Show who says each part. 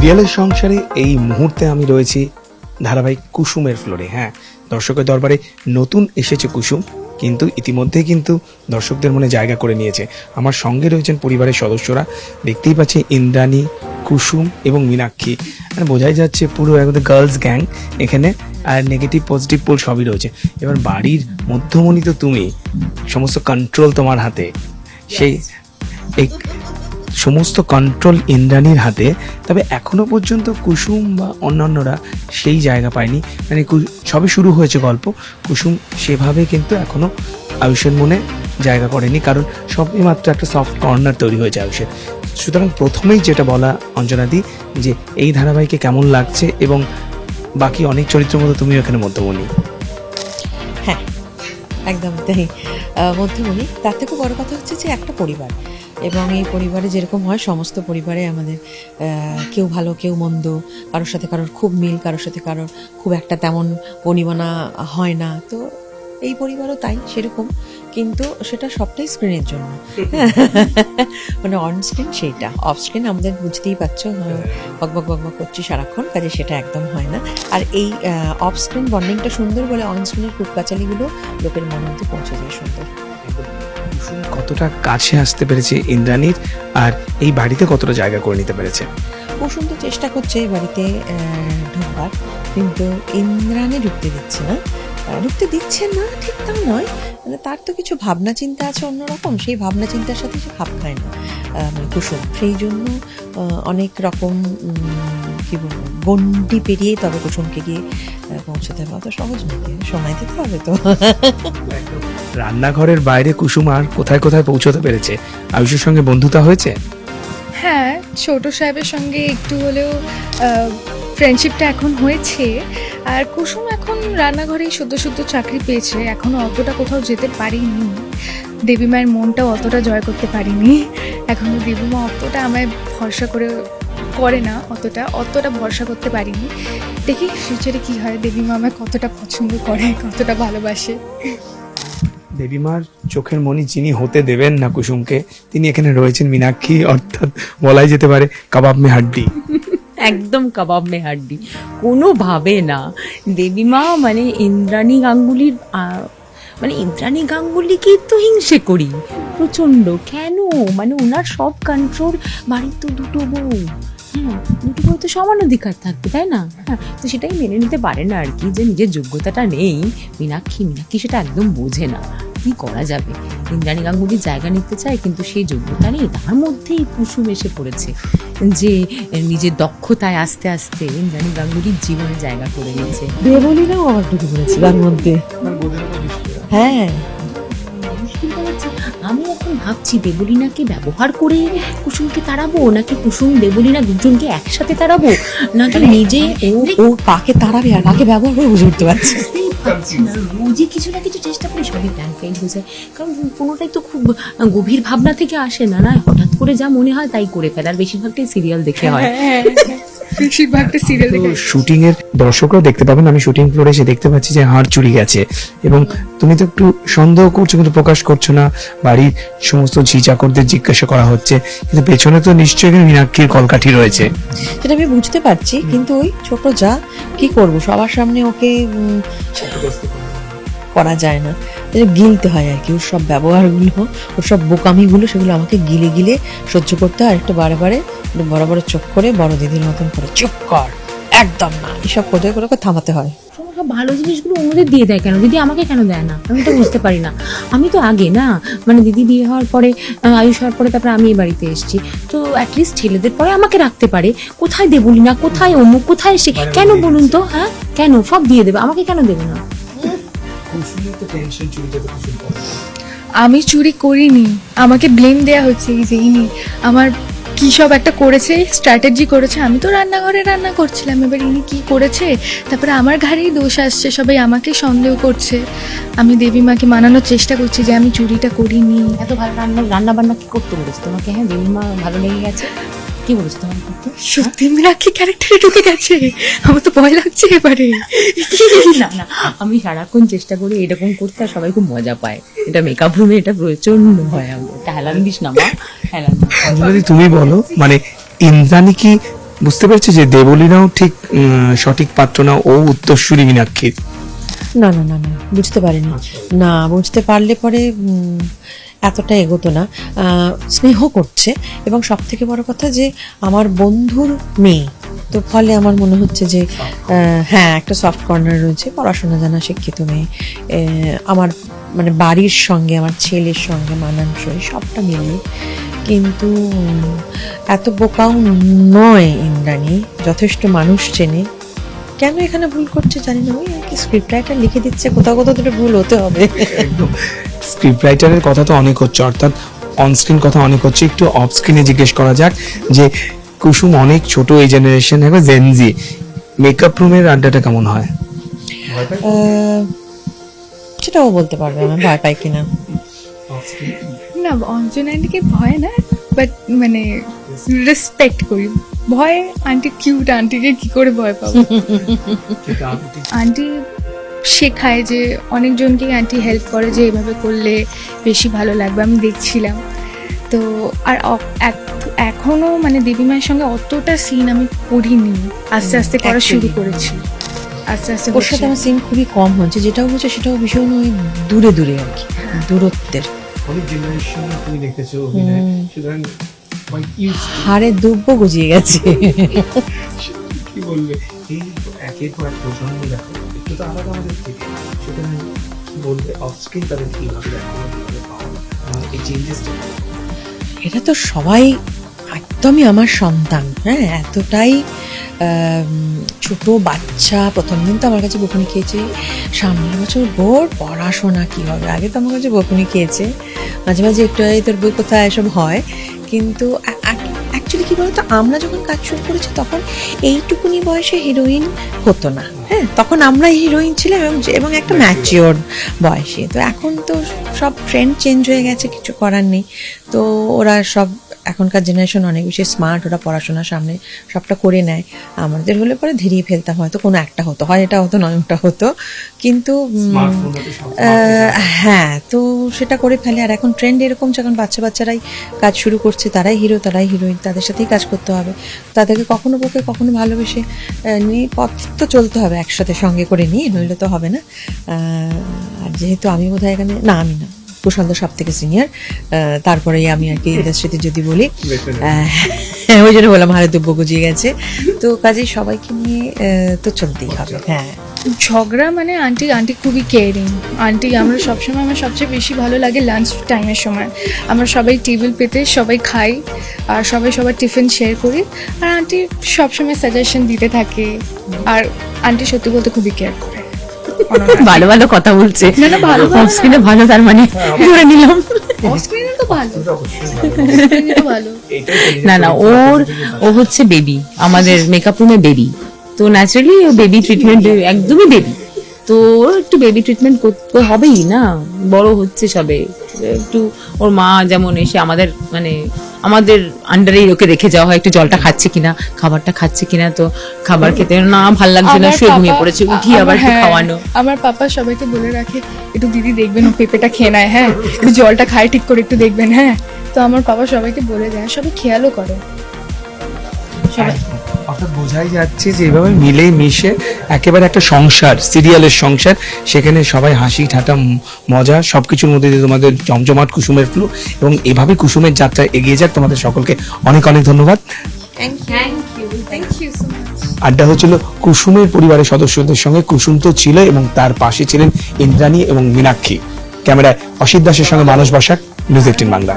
Speaker 1: সিরিয়ালের সংসারে এই মুহূর্তে আমি রয়েছি ধারাবাহিক কুসুমের ফ্লোরে। হ্যাঁ দর্শকের দরবারে নতুন এসেছে কুসুম, কিন্তু ইতিমধ্যে কিন্তু দর্শকদের মনে জায়গা করে নিয়েছে। আমার সঙ্গে রয়েছেন পরিবারের সদস্যরা, দেখতেই পাচ্ছি ইন্দ্রাণী, কুসুম এবং মীনাক্ষী। মানে বোঝাই যাচ্ছে পুরো একদম গার্লস গ্যাং এখানে আর নেগেটিভ পজিটিভ পোল সবই রয়েছে। এবার বাড়ির মধ্যমণি তো তুমি, সমস্ত কন্ট্রোল তোমার হাতে। সেই সমস্ত কন্ট্রোল ইন্দ্রাণীর হাতে, তবে এখনও পর্যন্ত কুসুম বা অন্যান্যরা সেই জায়গা পায়নি। মানে সবে শুরু হয়েছে গল্প, কুসুম সেভাবে কিন্তু এখনও আয়ুষের মনে জায়গা করেনি, কারণ সবই মাত্র একটা সফট কর্নার তৈরি হয়েছে আয়ুষের। সুতরাং প্রথমেই যেটা বলা অঞ্জনাদি, যে এই ধারাবাহিকে কেমন লাগছে এবং বাকি অনেক চরিত্রের মতো তুমি এখানে মধ্যমণি।
Speaker 2: হ্যাঁ একদম তাই মধ্যমণি। তার থেকে বড় কথা হচ্ছে যে একটা পরিবার। এবং এই পরিবারে যেরকম হয় সমস্ত পরিবারে আমাদের কেউ ভালো কেউ মন্দ কারোর সাথে কারোর খুব মিল কারোর সাথে কারোর খুব একটা তেমন বনিবনা হয় না। তো এই পরিবারও তাই সেরকম। কিন্তু সেটা সবটাই স্ক্রিনের জন্য। মানে অন স্ক্রিন সেইটা। অফ স্ক্রিন আমাদের বুঝতেই পারছ বকবক বকবক করছি সারাক্ষণ কাজে সেটা একদম হয় না। আর এই অফ স্ক্রিন বন্ডিংটা সুন্দর বলে অন স্ক্রিনের কুটকাচালিগুলো লোকের মনের মধ্যে পৌঁছে যায় সুন্দর।
Speaker 1: কুসুম কতটা কাছে আসতে পেরেছে ইন্দ্রাণীর আর এই বাড়িতে কতটা জায়গা করে নিতে পেরেছে।
Speaker 2: কুসুম তো চেষ্টা করছে এই বাড়িতে আহ, ঢুকবার কিন্তু ইন্দ্রাণী ঢুকতে দিচ্ছে না। ঢুকতে দিচ্ছে না ঠিক তা নয়। মানে তার তো কিছু ভাবনা চিন্তা আছে অন্যরকম সেই ভাবনা চিন্তার সাথে সে খাপ খায় না। কুসুম। সেই জন্য অনেক রকম কি বলব গন্ডি পেরিয়ে তবে কুসুমকে গিয়ে পৌঁছতে হবে। অত সহজ নাকি সময় দিতে হবে তো।
Speaker 1: রান্নাঘরের বাইরে কুসুম আর কোথায় কোথায় পৌঁছতে পেরেছে? আয়ুষের সঙ্গে বন্ধুতা হয়েছে?
Speaker 3: হ্যাঁ ছোট সাহেবের সঙ্গে একটু হলেও ফ্রেন্ডশিপটা এখন হয়েছে। আর কুসুম এখন রান্নাঘরেই শুদ্ধ শুদ্ধ চাকরি পেয়েছে। এখনও অতটা কোথাও যেতে পারিনি। দেবীমায়ের মনটাও অতটা জয় করতে পারিনি। এখনও দেবীমা অতটা আমায় ভরসা করে করে না অতটা অতটা ভরসা করতে পারিনি। দেখি ফিউচারে কি হয়? দেবীমা আমায় কতটা পছন্দ করে কতটা ভালোবাসে।
Speaker 1: দেবীমার চোখের মনি যিনি হতে দেবেন না কুসুমকে তিনি এখানে রয়েছেন মীনাক্ষী অর্থাৎ বলাই যেতে পারে কাবাব মে হাড্ডি।
Speaker 4: একদম কাবাব মে হাড্ডি। কোনোভাবে না। দেবীমা মানে ইন্দ্রাণী গাঙ্গুলির মানে ইন্দ্রাণী গাঙ্গুলিকেই তো হিংসে করি। প্রচণ্ড। কেন? মানে ওনার সব কন্ট্রোল বাড়ির তো দুটো বউ। হ্যাঁ দুটো বউ তো সমান অধিকার থাকবে তাই না? হ্যাঁ তো সেটাই মেনে নিতে পারে না আর কি যে নিজের যোগ্যতাটা নেই। মীনাক্ষী মীনাক্ষী সেটা একদম বোঝে না। কি করা যাবে? ইন্দ্রাণী গাঙ্গুলির জায়গা নিতে চায় কিন্তু সেই যোগ্যতা নেই। তার মধ্যেই কুসুম এসে পড়েছে যে নিজের দক্ষতায় আস্তে আস্তে ইন্দ্রাণী গাঙ্গুলির জীবনে জায়গা করে নিয়েছে।
Speaker 2: দেবলীরাও আবার ঢুকে পড়েছে তার মধ্যে হ্যাঁ।
Speaker 4: আমি এখন ভাবছি দেবলীনাকে ব্যবহার করে কুসুমকে তাড়াবো নাকি কুসুম দেবলীনা দুজনকে একসাথে তাড়াবো? নাকি নিজে ও
Speaker 2: ও কাকে তাড়াবে আর কাকে ব্যবহার করে বুঝে উঠতে পারছে
Speaker 4: পারছি না রোজই কিছু না কিছু চেষ্টা করি সবই প্ল্যান ফেল হয়ে যায়। কারণ কোনোটাই তো খুব গভীর ভাবনা থেকে আসে না না? হঠাৎ করে যা মনে হয় তাই করে ফেলার আর বেশিরভাগটাই সিরিয়াল দেখে হয়।
Speaker 3: বেশিরভাগটা সিরিয়াল
Speaker 1: তো শুটিং এর দর্শকরাও দেখতে পাবেন, আমি শুটিং ফ্লোরে এসে দেখতে পাচ্ছি যে হাড় চুরি গেছে। এবং তুমি তো একটু সন্দেহ করছ, কিন্তু প্রকাশ করছ না। বাড়ির সমস্ত ঝি চাকরদের জিজ্ঞাসা করা হচ্ছে, কিন্তু পেছনে তো নিশ্চয়ই মীনাক্ষীর কলকাঠি রয়েছে।
Speaker 2: সেটা আমি বুঝতে পারছি, কিন্তু ওই ছোট যা, কি করব? সবার সামনে ওকে করা যায় না। গিলতে হয় আর কি, ওর সব ব্যবহারগুলো, ওর সব বোকামিগুলো, সেগুলো আমাকে গিলে গিলে সহ্য করতে হয়। আর একটু বারে বারে বড় বড় চোখ করে, বড় দিদির মতন করে। চুপ কর। একদম না। এসব করে করে থামাতে হয়।
Speaker 4: ভালো জিনিসগুলো অন্যদের দিয়ে দেয় কেন? দিদি আমাকে কেন দেয় না? আমি তো বুঝতে পারি না। আমি তো আগে না মানে দিদি বিয়ে হওয়ার পরে আয়ুষ হওয়ার পরে তারপরে আমি এই বাড়িতে এসেছি। তো অ্যাটলিস্ট ছেলেদের পরে আমাকে রাখতে পারে। কোথায় দেবলি না কোথায় অমুক? কোথায় সে? কেন বলুন তো হ্যাঁ? কেন? সব দিয়ে দেবে। আমাকে কেন দেবে না?
Speaker 3: আমি চুরি করিনি। আমাকে ব্লেম দেয়া হচ্ছে এই যে ইনি। আমার কি সব একটা করেছে স্ট্র্যাটেজি করেছে আমি তো রান্নাঘরে রান্না করছিলাম। এবার ইনি কি করেছে তারপরে আমার ঘাড়েই দোষ আসছে সবাই আমাকে সন্দেহ করছে। আমি দেবী মাকে মানানোর চেষ্টা করছি যে আমি চুরিটা করিনি।
Speaker 4: এত ভালো রান্না রান্না বান্না কি করতে বলেছে তোমাকে? হ্যাঁ দেবীমা ভালো লেগে গেছে? কি বলেছে তোমার
Speaker 3: সত্যি মিরাকি ক্যারেক্টারে ঢুকে গেছে। আমার তো ভয় লাগছে এবারে।
Speaker 4: না না আমি সারাক্ষণ চেষ্টা করি এরকম করতে আর সবাই খুব মজা পায়। এটা মেকআপ রুমে এটা প্রচণ্ড হয় আমার এটা হেলান দিস না মা।
Speaker 1: যদি তুমি বলো মানে ইন্দ্রাণী কি বুঝতে পারছি যে দেবলীনাও ঠিক সঠিক পাত্র না, ও উত্তরসূরি মীনাক্ষীর?
Speaker 2: না না না না, বুঝতে পারিনি। না, বুঝতে পারলে পরে এতটা এগোতো না। স্নেহ করছে, এবং সব থেকে বড় কথা যে আমার বন্ধুর মেয়ে, তো ফলে আমার মনে হচ্ছে যে হ্যাঁ একটা সফট কর্নার রয়েছে, পড়াশোনা জানা শিক্ষিত মেয়ে। আমার মানে বাড়ির সঙ্গে আমার ছেলের সঙ্গে মানানসই সবটা মিলিয়ে। কিন্তু এত বোকাও নয় ইন্দ্রাণী যথেষ্ট মানুষ চেনে। কেন এখানে ভুল করছে জানি না ওই আর কি স্ক্রিপ্ট রাইটার লিখে দিচ্ছে কোথাও কোথাও দুটো ভুল হতে হবে।
Speaker 1: স্ক্রিপ্ট রাইটারের কথা তো অনেক হচ্ছে অর্থাৎ অনস্ক্রিন কথা অনেক হচ্ছে। একটু অফ স্ক্রিনে জিজ্ঞেস করা যাক যে কুসুম অনেক ছোট এই জেনারেশন এখন জেনজি মেকআপ রুমের আড্ডাটা কেমন হয়?
Speaker 2: সেটাও বলতে পারবে আমি ভয় পাই কিনা।
Speaker 3: না অঞ্জনাকে ভয় না বাট মানে রেসপেক্ট করি। ভয় আন্টি কিউট আন্টিকে কি করে ভয় পাবো? আন্টি শেখায় যে অনেকজনকে আন্টি হেল্প করে যে এভাবে করলে বেশি ভালো লাগবে আমি দেখছিলাম। তো আর অ- এক- এখনও মানে দেবী মায়ের সঙ্গে অতটা সিন আমি করিনি। আস্তে আস্তে করা শুরু করেছি। আস্তে আস্তে
Speaker 2: ওর সাথে আমার সিন খুবই কম হচ্ছে। যেটাও হচ্ছে সেটাও ভীষণ ওই দূরে দূরে আর কি দূরত্বের।
Speaker 1: অনেক জেনারেশন তুমি দেখেছ
Speaker 2: অভিনয়,
Speaker 1: সুতরাং
Speaker 2: হাড়ে দুব্য গজিয়ে গেছে।
Speaker 1: কি বলবে? এই একের পর এক প্রজন্ম দেখো একটু তো আলাদা আমাদের থেকে। সুতরাং বলবে? অফ স্ক্রিন তাদের কীভাবে দেখো এই চেঞ্জেসটা
Speaker 2: এটা তো সবাই একদমই আমার সন্তান হ্যাঁ? এতটাই ছোট বাচ্চা প্রথম দিন তো আমার কাছে বকুনি খেয়েছে। সামনের বছর বোর পড়াশোনা কি হবে? আগে তো আমার কাছে বকুনি খেয়েছে। মাঝে মাঝে একটু এই তোর বই কোথায় এসব হয়। কিন্তু অ্যাকচুয়ালি কী বলতো আমরা যখন কাজ শুরু করেছি তখন এইটুকুনি বয়সে হিরোইন হতো না। হ্যাঁ তখন আমরা হিরোইন ছিলাম এবং এবং একটা ম্যাচিওর বয়সে। তো এখন তো সব ট্রেন্ড চেঞ্জ হয়ে গেছে কিছু করার নেই। তো ওরা সব এখনকার জেনারেশন অনেক বেশি স্মার্ট ওরা পড়াশোনার সামনে সবটা করে নেয়। আমাদের হলে পরে ধীরিয়ে ফেলতাম হয়তো কোনো একটা হতো হয় এটা হতো নয় ওটা হতো। কিন্তু হ্যাঁ তো সেটা করে ফেলে। আর এখন ট্রেন্ড এরকম যখন বাচ্চা বাচ্চারাই কাজ শুরু করছে তারাই হিরো তারাই হিরোইন তাদের সাথেই কাজ করতে হবে। তাদেরকে কখনো পক্ষে কখনো ভালোবেসে নিয়ে পথ তো চলতে হবে একসাথে সঙ্গে করে নিয়ে নইলে তো হবে না। আর যেহেতু আমি বোধহয় এখানে না আমি না। কুশান্ত সব থেকে সিনিয়র তারপরেই আমি আর কি ইন্ডাস্ট্রিতে যদি বলি ওই জন্য বললাম হারে দুব্য গুজিয়ে গেছে। তো কাজেই সবাইকে নিয়ে তো চলতেই হবে। হ্যাঁ।
Speaker 3: ঝগড়া মানে আন্টি আন্টি খুবই কেয়ারিং আন্টি আমরা সবসময় আমার সবচেয়ে বেশি ভালো লাগে লাঞ্চ টাইমের সময়। আমরা সবাই টেবিল পেতে সবাই খাই আর সবাই সবার টিফিন শেয়ার করি। আর আন্টি সবসময় সাজেশন দিতে থাকে। আর আন্টি সত্যি বলতে খুবই কেয়ার করে।
Speaker 4: ভালো ভালো কথা বলছে।
Speaker 3: না, না, ভালো ভালো।
Speaker 4: অফ স্ক্রিনে ভালো তার মানে ধরে নিলাম।
Speaker 3: Screen এ তো ভালো।
Speaker 4: না না ওর ও হচ্ছে বেবি আমাদের মেকআপ রুমে বেবি তো ন্যাচারালি ও বেবি ট্রিটমেন্ট একদমই বেবি তো ওর একটু বেবি ট্রিটমেন্ট করতে হবেই না? বড় হচ্ছে সবে। একটু ওর মা যেমন এসে আমাদের মানে আমাদের আন্ডারেই ওকে রেখে যাওয়া হয় একটু জলটা খাচ্ছে কিনা খাবারটা খাচ্ছে কিনা তো খাবার খেতে না ভালো লাগছে না
Speaker 3: আমার
Speaker 4: শুয়ে ঘুমিয়ে পড়েছে উঠি আবার একটু
Speaker 3: হ্যাঁ,
Speaker 4: খাওয়ানো।
Speaker 3: আমার পাপা সবাইকে বলে রাখে একটু দিদি দেখবেন ও পেঁপেটা খেয়ে নেয় হ্যাঁ? একটু জলটা খায় ঠিক করে একটু দেখবেন হ্যাঁ? তো আমার পাপা সবাইকে বলে দেয় সবাই খেয়ালও করে। সবাই
Speaker 1: অর্থাৎ বোঝাই যাচ্ছে যে এভাবে মিলে মিশে একেবারে একটা সংসার সিরিয়ালের সংসার। সেখানে সবাই হাসি ঠাটা মজা সবকিছুর মধ্যে দিয়ে তোমাদের জমজমাট কুসুমের ফ্লু এবং এভাবে কুসুমের যাত্রা এগিয়ে যাক তোমাদের সকলকে অনেক অনেক ধন্যবাদ। আড্ডা হচ্ছিল কুসুমের পরিবারের সদস্যদের সঙ্গে। কুসুম তো ছিল এবং তার পাশে ছিলেন ইন্দ্রাণী এবং মীনাক্ষী। ক্যামেরায় অসিত দাসের সঙ্গে মানস বসাক নিউজ এইটিন বাংলা।